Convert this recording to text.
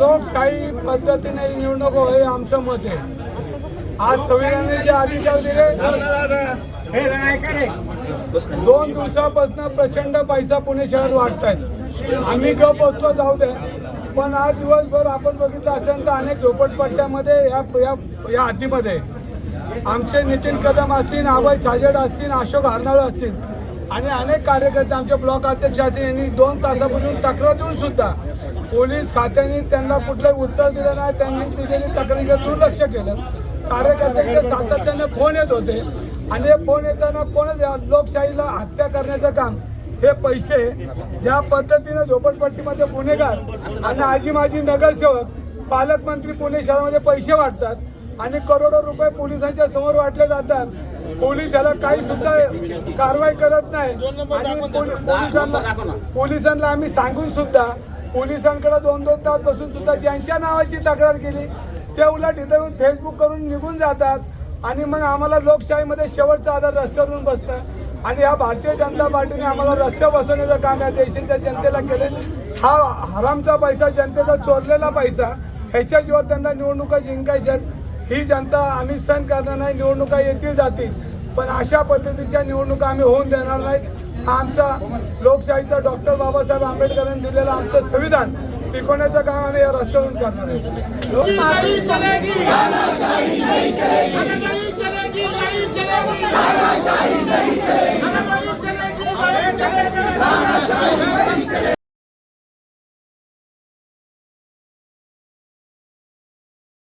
लोकशाही पद्धतीने निवडणूक हो हे आमचं मत आहे. आज संविधानाने जे अधिकार दिले दोन दिवसापासून प्रचंड पैसा पुणे शहरात वाटतायत आम्ही जो पोचलो जाऊ दे पण आज दिवसभर आपण बघितलं असेल तर अनेक झोपडपट्ट्यामध्ये या या या हद्दीमध्ये आमचे नितीन कदम असतील अभय छाजेड असतील अशोक हरनाळ असतील आणि अनेक कार्यकर्ते आमच्या ब्लॉक अध्यक्ष असतील यांनी दोन तासापासून तक्रार देऊन सुद्धा पोलीस खात्याने त्यांना कुठलंही उत्तर दिलं नाही त्यांनी दिलेली तक्रारीकडे दुर्लक्ष केलं. कार्यकर्त्यांचे सातत्याने फोन येत होते. आणि हे फोन येताना कोणच या लोकशाहीला हत्या करण्याचं काम हे पैसे ज्या पद्धतीनं झोपडपट्टीमध्ये गुन्हेगार आणि आजी माजी नगरसेवक पालकमंत्री पुणे शहरामध्ये पैसे वाटतात आणि करोडो रुपये पोलिसांच्या समोर वाटले जातात पोलीस याला काही सुद्धा कारवाई करत नाही. आणि पोलि- पोलिसांना पोलिसांना आम्ही सांगून सुद्धा पोलिसांकडे दोन दोन तास बसून सुद्धा ज्यांच्या नावाची तक्रार केली ते उलट इथं फेसबुक करून निघून जातात. आणि मग आम्हाला लोकशाहीमध्ये शेवटचा आधार रस्त्यावरून बसतं. आणि या भारतीय जनता पार्टीने आम्हाला रस्त्यावर बसवण्याचं काम या देशाच्या जनतेला केले हा हरामचा पैसा जनतेचा चोरलेला पैसा ह्याच्या जीवावर त्यांना निवडणुका जिंकायच्या ही जनता आम्ही सहन करणार नाही निवडणुका येतील जातील. पण अशा पद्धतीच्या निवडणुका आम्ही होऊन देणार नाहीत. आमचा लोकशाहीचा डॉक्टर बाबासाहेब आंबेडकरांनी दिलेलं आमचं संविधान टिकवण्याचं काम आम्ही या रस्त्यावरून करणार आहे